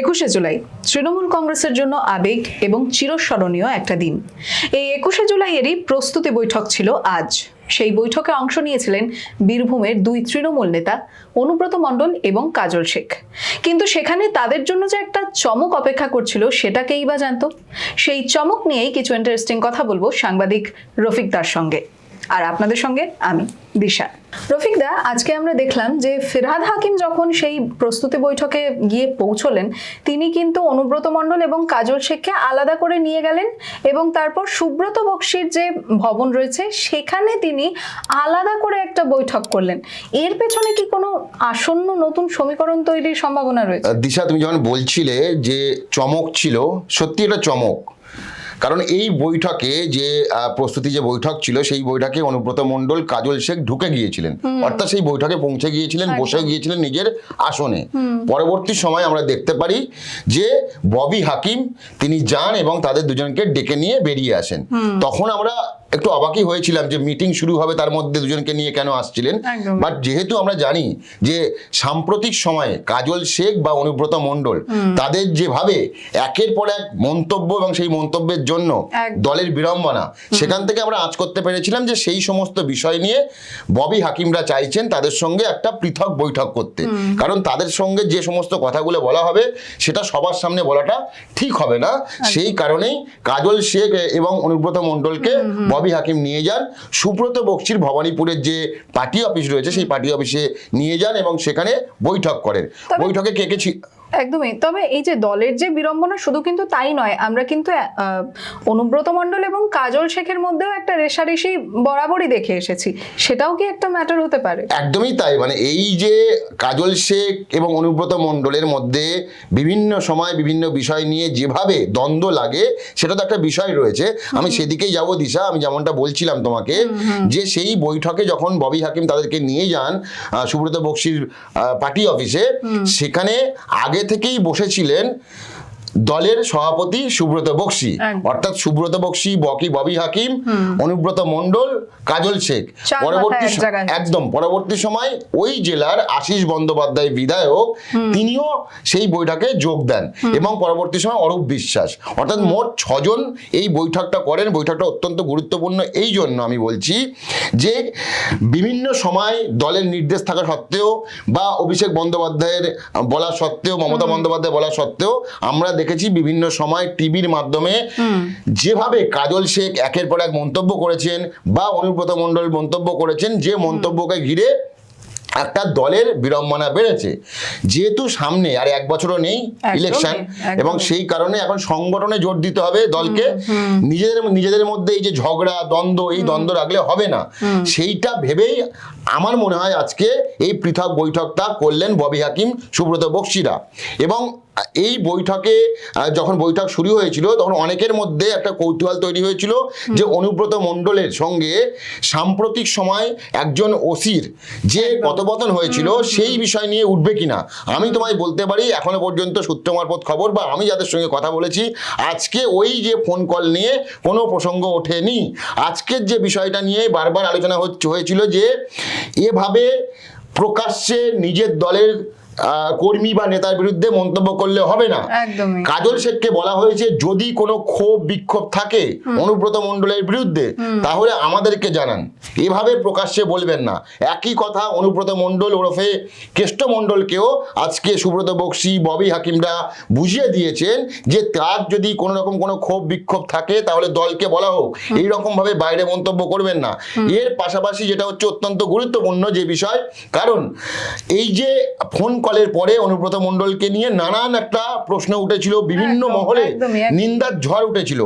একুশে জুলাই, তৃণমূল কংগ্রেসের জন্য আবেগ এবং চিরস্মরণীয় একটা দিন। এই একুশে জুলাইয়েরই প্রস্তুতি বৈঠক ছিল আজ। সেই বৈঠকে অংশ নিয়েছিলেন বীরভূমের দুই তৃণমূল নেতা অনুব্রত মণ্ডল এবং কাজল শেখ। কিন্তু সেখানে তাদের জন্য যে একটা চমক অপেক্ষা করছিল সেটাকেই বা জানতো। সেই চমক নিয়েই কিছু ইন্টারেস্টিং কথা বলব সাংবাদিক রফিক দার সঙ্গে। আর আপনাদের সঙ্গে আমি, দিশা। রফিক দা, আজকে আমরা দেখলাম যে ফিরহাদ হাকিম যখন সেই প্রস্তুতি বৈঠকে গিয়ে পৌঁছলেন, তিনি কিন্তু অনুব্রত মণ্ডল এবং কাজল শেখকে আলাদা করে নিয়ে গেলেন এবং তারপর সুব্রত বক্সির যে ভবন রয়েছে, সেখানে তিনি আলাদা করে একটা বৈঠক করলেন। এর পেছনে কি কোনো আসন্ন নতুন সমীকরণ তৈরির সম্ভাবনা রয়েছে? দিশা, তুমি যখন বলছিলে যে চমক ছিল, সত্যি এটা চমক। কারণ এই বৈঠকে যে প্রস্তুতি যে বৈঠক ছিল সেই বৈঠকে অনুব্রত মণ্ডল কাজল শেখ ঢুকে গিয়েছিলেন। অর্থাৎ সেই বৈঠকে পৌঁছে গিয়েছিলেন বসে গিয়েছিলেন নিজের আসনে। পরবর্তী সময় আমরা দেখতে পারি যে ববি হাকিম তিনি যান এবং তাদের দুজনকে ডেকে নিয়ে বেরিয়ে আসেন। তখন আমরা একটু অবাকই হয়েছিলাম যে মিটিং শুরু হবে তার মধ্যে দুজনকে নিয়ে কেন আসছিলেন? বাট যেহেতু আমরা জানি যে সাম্প্রতিক সময়ে কাজল শেখ বা অনুব্রত মণ্ডল তাদের যেভাবে একের পর এক মন্তব্য এবং সেই মন্তব্যের জন্য দলের বিড়ম্বনা। সেখান থেকে আমরা আঁচ করতে পেরেছিলাম যে সেই সমস্ত বিষয় নিয়ে ববি হাকিমরা চাইছেন তাদের সঙ্গে একটা পৃথক বৈঠক করতে। কারণ তাদের সঙ্গে যে সমস্ত কথাগুলো বলা হবে সেটা সবার সামনে বলাটা ঠিক হবে না। সেই কারণেই কাজল শেখ এবং অনুব্রত মণ্ডলকে ববি হাকিম নিয়ে যান। সুব্রত বক্সির ভবানীপুরের যে পার্টি অফিস রয়েছে সেই পার্টি অফিসে নিয়ে যান এবং সেখানে বৈঠক করেন। বৈঠকে কে কে ছি- একদমই। তবে এই যে দলের যে বিড়ম্বনা শুধু কিন্তু তাই নয় আমরা কিন্তু অনুব্রত মণ্ডল এবং কাজল শেখের মধ্যেও একটা রেশারেশি বরাবরই দেখে এসেছি। সেটাও কি একটা ম্যাটার হতে পারে? একদমই তাই। মানে এই যে কাজল শেখ এবং অনুব্রত মণ্ডলের মধ্যে বিভিন্ন সময় বিভিন্ন বিষয় নিয়ে যেভাবে দ্বন্দ্ব লাগে সেটা তো একটা বিষয় রয়েছে। আমি সেদিকেই যাব দিশা। আমি যেমনটা বলছিলাম তোমাকে যে সেই বৈঠকে যখন ববি হাকিম তাদেরকে নিয়ে যান সুব্রত বক্সির পার্টি অফিসে সেখানে আগে থেকেই বসেছিলেন দলের সভাপতি সুব্রত বক্সি। অর্থাৎ সুব্রত বক্সি বকি ববি হাকিম অনুব্রত মণ্ডল কাজল শেখ। পরবর্তী। একদম পরবর্তী সময় ওই জেলার আশিস বন্দ্যোপাধ্যায় বিধায়ক তিনিও সেই বৈঠকে যোগ দেন এবং পরবর্তী সময় অরূপ বিশ্বাস। অর্থাৎ মোট ছজন এই বৈঠকটা করেন। বৈঠকটা অত্যন্ত গুরুত্বপূর্ণ। এই জন্য আমি বলছি যে বিভিন্ন সময় দলের নির্দেশ থাকা সত্ত্বেও বা অভিষেক বন্দ্যোপাধ্যায়ের বলা সত্ত্বেও মমতা বন্দ্যোপাধ্যায় বলা সত্ত্বেও আমরা দেখেছি বিভিন্ন সময় টিভির মাধ্যমে। যেভাবে কাজল শেখ একের পর এক মন্তব্য করেছেন বা অনুব্রত মণ্ডল মন্তব্য করেছেন যে মন্তব্যকে ঘিরে একটা দলের বিড়ম্বনা বেড়েছে। যেহেতু সামনে আর এক বছরও নেই ইলেকশন এবং সেই কারণে এখন সংগঠনে জোর দিতে হবে দলকে। নিজেদের নিজেদের মধ্যে এই যে ঝগড়া দ্বন্দ্ব এই দ্বন্দ্ব রাখলে হবে না। সেইটা ভেবেই আমার মনে হয় আজকে এই পৃথক বৈঠকটা করলেন ববি হাকিম সুব্রত বক্সিরা। এবং এই বৈঠকে যখন বৈঠক শুরু হয়েছিল তখন অনেকের মধ্যে একটা কৌতূহল তৈরি হয়েছিল যে অনুব্রত মণ্ডলের সঙ্গে সাম্প্রতিক সময় একজন ওসির যে কথোপকথন হয়েছিল সেই বিষয় নিয়ে উঠবে কিনা আমি তোমায় বলতে পারি এখনও পর্যন্ত সূত্র মারফত খবর বা আমি যাদের সঙ্গে কথা বলেছি আজকে ওই যে ফোন কল নিয়ে কোনো প্রসঙ্গ ওঠেনি। আজকের যে বিষয়টা নিয়ে বারবার আলোচনা হচ্ছে হয়েছিল যে এভাবে প্রকাশ্যে নিজের দলের কর্মী বা নেতার বিরুদ্ধে মন্তব্য করলে হবে না। কাজল শেখকে বলা হয়েছে যদি কোনো ক্ষোভ বিক্ষোভ থাকে অনুব্রত মণ্ডলের বিরুদ্ধে তাহলে আমাদেরকে জানান। এভাবে প্রকাশ্যে বলবেন না। একই কথা অনুব্রত মণ্ডল ওরফে কেষ্ট মণ্ডলকেও আজকে সুব্রত বক্সি ববি হাকিমরা বুঝিয়ে দিয়েছেন যে তার যদি কোনো রকম কোনো ক্ষোভ বিক্ষোভ থাকে তাহলে দলকে বলা হোক। এই রকম ভাবে বাইরে মন্তব্য করবেন না। এর পাশাপাশি যেটা হচ্ছে অত্যন্ত গুরুত্বপূর্ণ যে বিষয় কারণ এই যে ফোন কলের পরে অনুব্রত মণ্ডলকে নিয়ে নানান একটা প্রশ্ন উঠেছিল বিভিন্ন মহলে নিন্দার ঝড় উঠেছিল।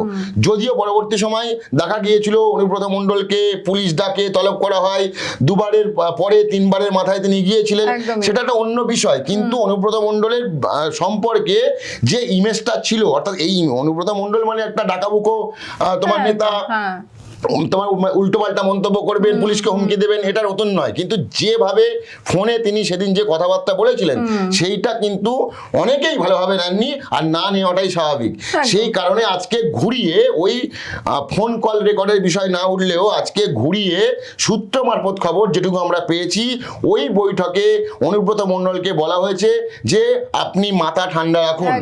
যদিও পরবর্তী সময় দেখা গিয়েছিল অনুব্রত মণ্ডলকে পুলিশ ডাকে তলব করা হয়। দুবারের পরে তিনবারের মাথায় তিনি গিয়েছিলেন। সেটা একটা অন্য বিষয়। কিন্তু অনুব্রত মণ্ডলের সম্পর্কে যে ইমেজটা ছিল অর্থাৎ এই অনুব্রত মণ্ডল মানে একটা ডাকাবুকো তোমার হ্যাঁ, নেতা হ্যাঁ। তোমার উল্টো পাল্টা মন্তব্য করবেন পুলিশকে হুমকি দেবেন এটা নতুন নয়। কিন্তু যেভাবে ফোনে তিনি সেদিন যে কথাবার্তা বলেছিলেন সেইটা কিন্তু অনেকেই ভালোভাবে নেননি আর না নেওয়াটাই স্বাভাবিক। সেই কারণে আজকে ঘুরিয়ে ওই ফোন কল রেকর্ডের বিষয় না উঠলেও আজকে ঘুরিয়ে সূত্র মারফত খবর যেটুকু আমরা পেয়েছি ওই বৈঠকে অনুব্রত মণ্ডলকে বলা হয়েছে যে আপনি মাথা ঠান্ডা রাখুন।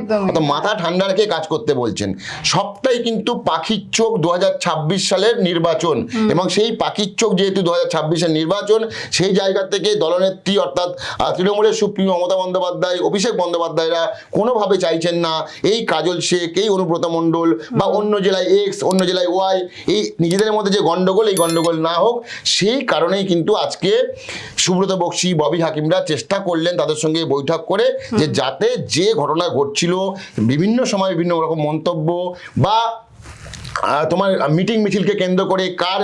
মাথা ঠান্ডা রেখে কাজ করতে বলছেন। সবটাই কিন্তু পাখির চোখ দু হাজার ছাব্বিশ সালের নির্বাচন। এবং সেই পাখির চোখ যেহেতু দু হাজার নির্বাচন সেই জায়গা থেকে দলনেত্রী অর্থাৎ তৃণমূলের সুপ্রিমো মমতা বন্দ্যোপাধ্যায় অভিষেক বন্দ্যোপাধ্যায়রা কোনোভাবে চাইছেন না এই কাজল শেখ এই অনুব্রত মণ্ডল বা অন্য জেলায় এক্স অন্য জেলায় ওয়াই এই নিজেদের মধ্যে যে গণ্ডগোল এই গণ্ডগোল না হোক সেই কারণেই কিন্তু আজকে সুব্রত বক্সি ববি হাকিমরা চেষ্টা করলেন তাদের সঙ্গে বৈঠক করে যে যাতে যে ঘটনা ঘটছিল বিভিন্ন সময় বিভিন্ন রকম মন্তব্য বা তোমার মিটিং মিছিলকে কেন্দ্র করে কার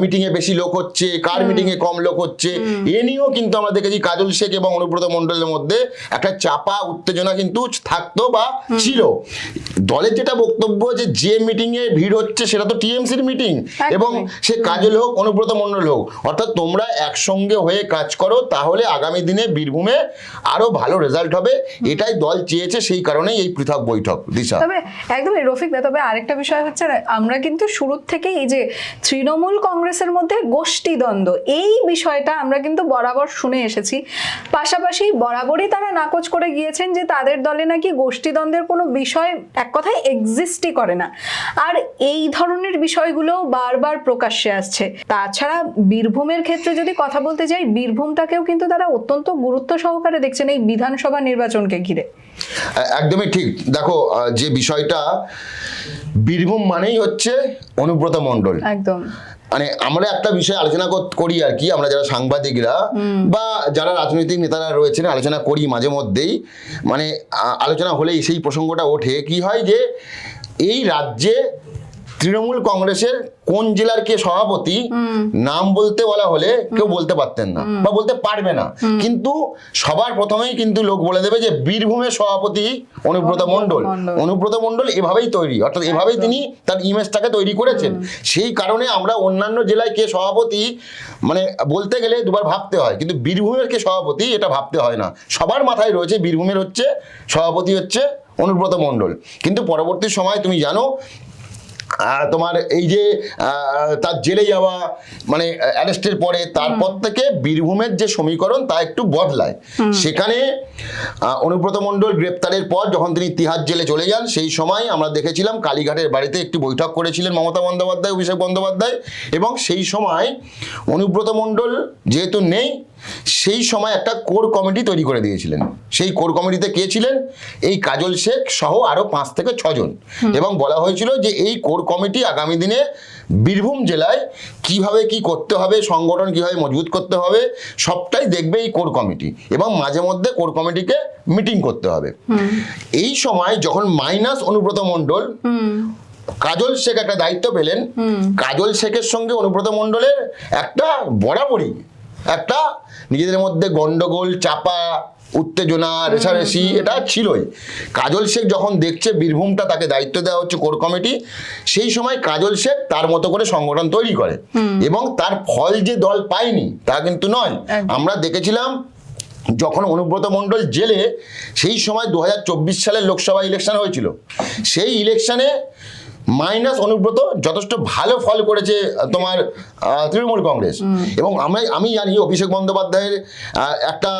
মিটিংয়ে বেশি লোক হচ্ছে কার মিটিংয়ে কম লোক হচ্ছে এ নিয়েও কিন্তু আমরা দেখেছি কাজল শেখ এবং অনুব্রত মণ্ডলের মধ্যে একটা চাপা উত্তেজনা কিন্তু থাকতো বা ছিল। দলের যেটা বক্তব্য যে যে মিটিংয়ে ভিড় হচ্ছে সেটা তো টিএমসির মিটিং এবং সে কাজল হোক অনুব্রত মণ্ডল হোক অর্থাৎ তোমরা একসঙ্গে হয়ে কাজ করো তাহলে আগামী দিনে বীরভূমে আরও ভালো রেজাল্ট হবে। এটাই দল চেয়েছে সেই কারণেই এই পৃথক বৈঠক। দিশা। তবে একদমই রফিক দা তবে আরেকটা বিষয় হচ্ছে আমরা কিন্তু শুরুর থেকে এই যে তৃণমূল কংগ্রেসের মধ্যে গোষ্ঠী দ্বন্দ্ব এই বিষয়টা আমরা কিন্তু বরাবর শুনে এসেছি। পাশাপাশি বরাবরই তারা নাকচ করে গিয়েছেন যে তাদের দলে নাকি গোষ্ঠী দ্বন্দ্বের কোনো বিষয় এক কথায় এক্সিস্টই করে না। আর এই ধরনের বিষয়গুলো বারবার প্রকাশ্যে আসছে। তাছাড়া বীরভূমের ক্ষেত্রে যদি কথা বলতে যাই, বীরভূমটাকেও কিন্তু তারা অত্যন্ত গুরুত্ব সহকারে দেখছেন এই বিধানসভা নির্বাচনকে ঘিরে। একদমই ঠিক। দেখো যে বিষয়টা বীরভূম মানেই হচ্ছে অনুব্রত মণ্ডল। একদম। মানে আমরা একটা বিষয়ে আলোচনা কর- করি আর কি আমরা যারা সাংবাদিকরা বা যারা রাজনৈতিক নেতারা রয়েছেন আলোচনা করি মাঝে মধ্যেই। মানে আলোচনা হলেই সেই প্রসঙ্গটা ওঠে। কি হয় যে এই রাজ্যে তৃণমূল কংগ্রেসের কোন জেলার কে সভাপতি নাম বলতে বলা হলে কেউ বলতে পারতেন না বা বলতে পারবে না। কিন্তু সবার প্রথমেই কিন্তু লোক বলে দেবে যে বীরভূমের সভাপতি অনুব্রত মণ্ডল। অনুব্রত মণ্ডল এভাবেই তৈরি অর্থাৎ এভাবেই তিনি তার ইমেজটাকে তৈরি করেছেন। সেই কারণে আমরা অন্যান্য জেলায় কে সভাপতি মানে বলতে গেলে দুবার ভাবতে হয় কিন্তু বীরভূমের কে সভাপতি এটা ভাবতে হয় না। সবার মাথায় রয়েছে বীরভূমের হচ্ছে সভাপতি হচ্ছে অনুব্রত মণ্ডল। কিন্তু পরবর্তী সময় তুমি জানো তোমার এই যে তার জেলে যাওয়া মানে অ্যারেস্টের পরে তারপর থেকে বীরভূমের যে সমীকরণ তা একটু বদলায়। সেখানে অনুব্রত মণ্ডল গ্রেপ্তারের পর যখন তিনি তিহার জেলে চলে যান সেই সময় আমরা দেখেছিলাম কালীঘাটের বাড়িতে একটি বৈঠক করেছিলেন মমতা বন্দ্যোপাধ্যায় অভিষেক বন্দ্যোপাধ্যায় এবং সেই সময় অনুব্রত মণ্ডল যেহেতু নেই সেই সময় একটা কোর কমিটি তৈরি করে দিয়েছিলেন। সেই কোর কমিটিতে কে ছিলেন? এই কাজল শেখ সহ আরও পাঁচ থেকে ছজন। এবং বলা হয়েছিল যে এই কোর কমিটি আগামী দিনে বীরভূম জেলায় কীভাবে কি করতে হবে সংগঠন কীভাবে মজবুত করতে হবে সবটাই দেখবে এই কোর কমিটি। এবং মাঝে মধ্যে কোর কমিটিকে মিটিং করতে হবে। এই সময় যখন মাইনাস অনুব্রত মণ্ডল কাজল শেখ একটা দায়িত্ব পেলেন কাজল শেখের সঙ্গে অনুব্রত মণ্ডলের একটা বরাবরই একটা নিজেদের মধ্যে গন্ডগোল চাপা উত্তেজনা রেশারেশি এটা ছিলই। কাজল শেখ যখন দেখছে বীরভূমটা তাকে দায়িত্ব দেওয়া হচ্ছে কোর কমিটি সেই সময় কাজল শেখ তার মতো করে সংগঠন তৈরি করে। এবং তার ফল যে দল পায়নি তা কিন্তু নয়। আমরা দেখেছিলাম যখন অনুব্রত মণ্ডল জেলে সেই সময় দু হাজার চব্বিশ সালের লোকসভা ইলেকশন হয়েছিল। সেই ইলেকশনে মাইনাস অনুব্রত যথেষ্ট ভালো ফল করেছে তোমার তৃণমূল কংগ্রেস। এবং আমি আমি জানি অভিষেক বন্দ্যোপাধ্যায়ের একটা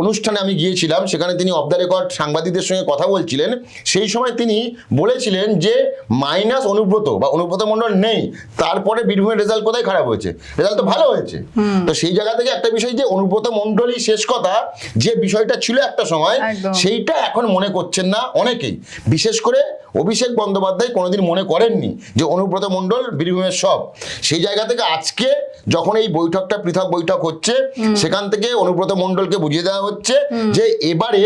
অনুষ্ঠানে আমি গিয়েছিলাম সেখানে তিনি অফ দ্য রেকর্ড সাংবাদিকদের সঙ্গে কথা বলছিলেন। সেই সময় তিনি বলেছিলেন যে মাইনাস অনুব্রত বা অনুব্রত মণ্ডল নেই তারপরে বীরভূমের রেজাল্ট কোথায় খারাপ হয়েছে? রেজাল্ট তো ভালো হয়েছে। তো সেই জায়গা থেকে একটা বিষয় যে অনুব্রত মণ্ডলই শেষ কথা যে বিষয়টা ছিল একটা সময় সেইটা এখন মনে করছেন না অনেকেই। বিশেষ করে অভিষেক বন্দ্যোপাধ্যায় কোনোদিন মনে করেননি যে অনুব্রত মণ্ডল বীরভূমের সব। সেই জায়গা থেকে আজকে যখন এই বৈঠকটা পৃথক বৈঠক হচ্ছে সেখান থেকে অনুব্রত মণ্ডলকে বুঝিয়ে দেওয়া হচ্ছে যে এবারে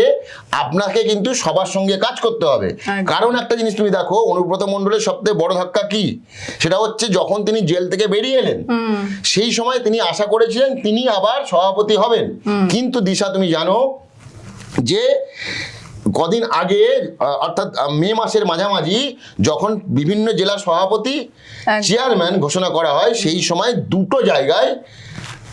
আপনাকে কিন্তু সবার সঙ্গে কাজ করতে হবে। কারণ একটা জিনিস তুমি দেখো অনুব্রত মণ্ডলের সবথেকে বড় ধাক্কা কি? সেটা হচ্ছে যখন তিনি জেল থেকে বেরিয়ে এলেন সেই সময় তিনি আশা করেছিলেন তিনি আবার সভাপতি হবেন। কিন্তু দিশা তুমি জানো যে কদিন আগে অর্থাৎ মে মাসের মাঝামাঝি যখন বিভিন্ন জেলা সভাপতি চেয়ারম্যান ঘোষণা করা হয় সেই সময় দুটো জায়গায়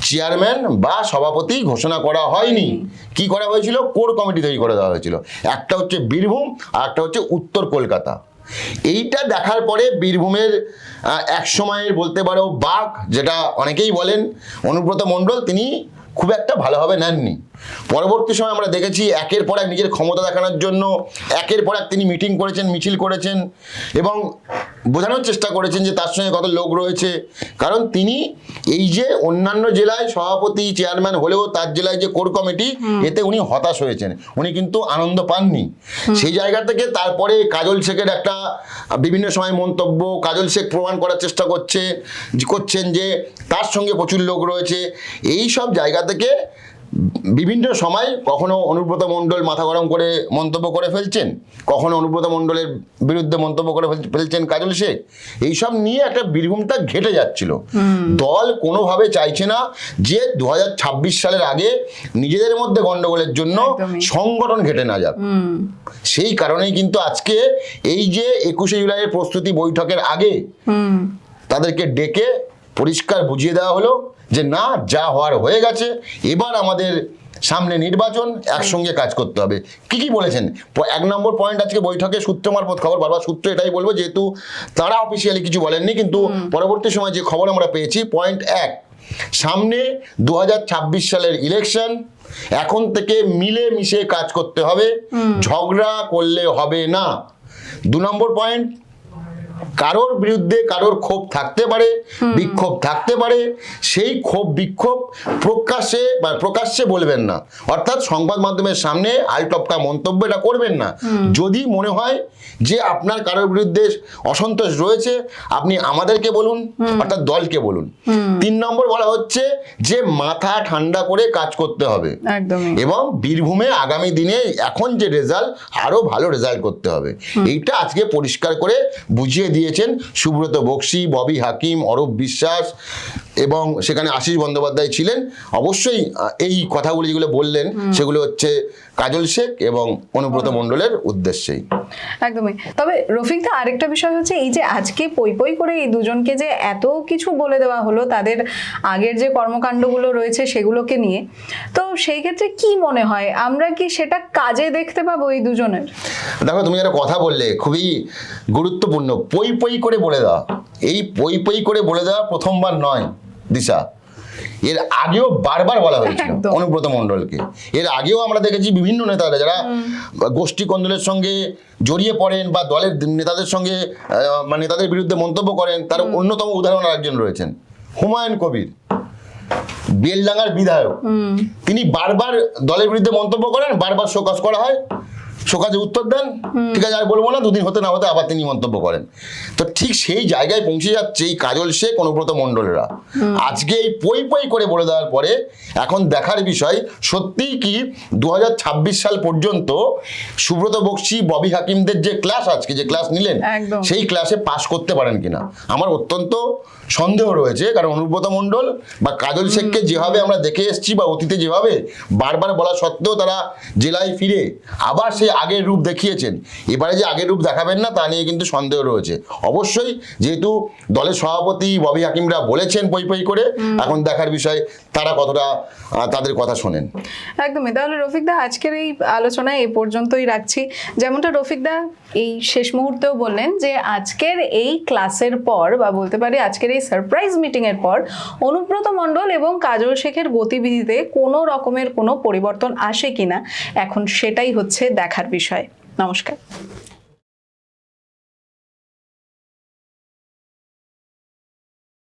চেয়ারম্যান বা সভাপতি ঘোষণা করা হয়নি। কি করা হয়েছিল? কোর কমিটি তৈরি করে দেওয়া হয়েছিল। একটা হচ্ছে বীরভূম আর একটা হচ্ছে উত্তর কলকাতা। এইটা দেখার পরে বীরভূমের এক সময়ের বলতে পারো বাঘ যেটা অনেকেই বলেন অনুব্রত মণ্ডল তিনি খুব একটা ভালোভাবে নেননি। পরবর্তী সময় আমরা দেখেছি একের পর এক নিজের ক্ষমতা দেখানোর জন্য একের পর এক তিনি মিটিং করেছেন মিছিল করেছেন এবং বোঝানোর চেষ্টা করেছেন যে তার সঙ্গে কত লোক রয়েছে। কারণ তিনি এই যে অন্যান্য জেলায় সভাপতি চেয়ারম্যান হলেও তার জেলায় যে কোর কমিটি এতে উনি হতাশ হয়েছেন। উনি কিন্তু আনন্দ পাননি। সেই জায়গা থেকে তারপরে কাজল শেখের একটা বিভিন্ন সময় মন্তব্য কাজল শেখ প্রমাণ করার চেষ্টা করছে করছেন যে তার সঙ্গে প্রচুর লোক রয়েছে। এই সব জায়গা থেকে বিভিন্ন সময় কখনো অনুব্রত মণ্ডল মাথা গরম করে মন্তব্য করে ফেলছেন কখনো অনুব্রত মণ্ডলের বিরুদ্ধে মন্তব্য করে ফেলছেন কাজল শেখ। এইসব নিয়ে একটা বীরভূমটা ঘেটে যাচ্ছিল। দল কোনোভাবে চাইছে না যে দু হাজার ছাব্বিশ সালের আগে নিজেদের মধ্যে গন্ডগোলের জন্য সংগঠন ঘেটে না যাক। সেই কারণেই কিন্তু আজকে এই যে একুশে জুলাইয়ের প্রস্তুতি বৈঠকের আগে তাদেরকে ডেকে পরিষ্কার বুঝিয়ে দেওয়া হলো। যে না যা হওয়ার হয়ে গেছে এবার আমাদের সামনে নির্বাচন একসঙ্গে কাজ করতে হবে। কি কি বলেছেন? এক নম্বর পয়েন্ট আজকে বৈঠকে সূত্র মারফত খবর বারবার সূত্র এটাই বলব যেহেতু তারা অফিসিয়ালি কিছু বলেননি কিন্তু পরবর্তী সময় যে খবর আমরা পেয়েছি পয়েন্ট এক সামনে দু হাজার ছাব্বিশ সালের ইলেকশন এখন থেকে মিলে মিশে কাজ করতে হবে ঝগড়া করলে হবে না। দু নম্বর পয়েন্ট কারোর বিরুদ্ধে কারোর ক্ষোভ থাকতে পারে বিক্ষোভ থাকতে পারে সেই ক্ষোভ বিক্ষোভ প্রকাশ্যে বা প্রকাশ্যে বলবেন না। অর্থাৎ সংবাদ মাধ্যমের সামনে আলটপকা মন্তব্য এটা করবেন না। যদি মনে হয় যে আপনার কারোর বিরুদ্ধে অসন্তোষ রয়েছে আপনি আমাদেরকে বলুন অর্থাৎ দলকে বলুন। তিন নম্বর বলা হচ্ছে যে মাথা ঠান্ডা করে কাজ করতে হবে। এবং বীরভূমে আগামী দিনে এখন যে রেজাল্ট আরও ভালো রেজাল্ট করতে হবে। এইটা আজকে পরিষ্কার করে বুঝিয়ে দিয়েছেন সুব্রত বক্সি ববি হাকিম অরূপ বিশ্বাস এবং সেখানে আশিস বন্দ্যোপাধ্যায় ছিলেন। অবশ্যই এই কথাগুলি যেগুলো বললেন সেগুলো হচ্ছে কাজল শেখ এবং অনুব্রত মণ্ডলের উদ্দেশ্যেই। একদমই। তবে রফিকদা আরেকটা বিষয় হচ্ছে এই যে আজকে পই পই করে এই দুজনকে যে এত কিছু বলে দেওয়া হলো তাদের আগের যে কর্মকাণ্ডগুলো রয়েছে সেগুলোকে নিয়ে তো সেই ক্ষেত্রে কি মনে হয়? আমরা কি সেটা কাজে দেখতে পাবো এই দুজনের? দেখো তুমি একটা কথা বললে খুবই গুরুত্বপূর্ণ। পই পই করে বলে দেওয়া। এই পই পই করে বলে দেওয়া প্রথমবার নয় দিশা। এর আগেও বারবার বলা হয়েছিল অনুব্রত মণ্ডলকে। এর আগেও আমরা দেখেছি বিভিন্ন নেতারা যারা গোষ্ঠী কন্দলের সঙ্গে জড়িয়ে পড়েন বা দলের নেতাদের সঙ্গে মানে নেতাদের বিরুদ্ধে মন্তব্য করেন তার অন্যতম উদাহরণ একজন রয়েছেন হুমায়ুন কবির বেলডাঙ্গার বিধায়ক। তিনি বারবার দলের বিরুদ্ধে মন্তব্য করেন বারবার শোকজ করা হয়। শোকাজে উত্তর দেন ঠিক আছে আর বলব না দুদিন হতে না হতে আবার তিনি মন্তব্য করেন। তো ঠিক সেই জায়গায় পৌঁছে যাচ্ছে এই কাজল শেখ অনুব্রত মণ্ডলেরা। আজকে এই পই পই করে বলে দেওয়ার পরে এখন দেখার বিষয় সত্যিই কি দু হাজার ছাব্বিশ সাল পর্যন্ত সুব্রত বক্সি ববি হাকিমদের যে ক্লাস আজকে যে ক্লাস নিলেন সেই ক্লাসে পাশ করতে পারেন কিনা? আমার অত্যন্ত সন্দেহ রয়েছে কারণ অনুব্রত মণ্ডল বা কাজল শেখকে যেভাবে আমরা দেখে এসেছি বা অতীতে যেভাবে বারবার বলা সত্ত্বেও তারা জেলায় ফিরে আবার সেই আগের রূপ দেখিয়েছেন। এবারে যে আগের রূপ দেখাবেন না তা নিয়ে কিন্তু সন্দেহ রয়েছে। অবশ্যই যেহেতু দলের সভাপতি ববি হাকিমরা বলেছেন পই পই করে এখন দেখার বিষয় তারা কতটা তাদের কথা শোনেন। একদমই। তাহলে রফিকদা আজকের এই আলোচনা এই পর্যন্তই রাখছি। যেমনটা রফিকদা এই শেষ মুহূর্তেও বললেন যে আজকের এই ক্লাসের পর বা বলতে পারি আজকের এই সারপ্রাইজ মিটিং এর পর অনুব্রত মণ্ডল এবং কাজল শেখের গতিবিধিতে কোনো রকমের কোনো পরিবর্তন আসে কিনা এখন সেটাই হচ্ছে দেখার বিষয়। নমস্কার।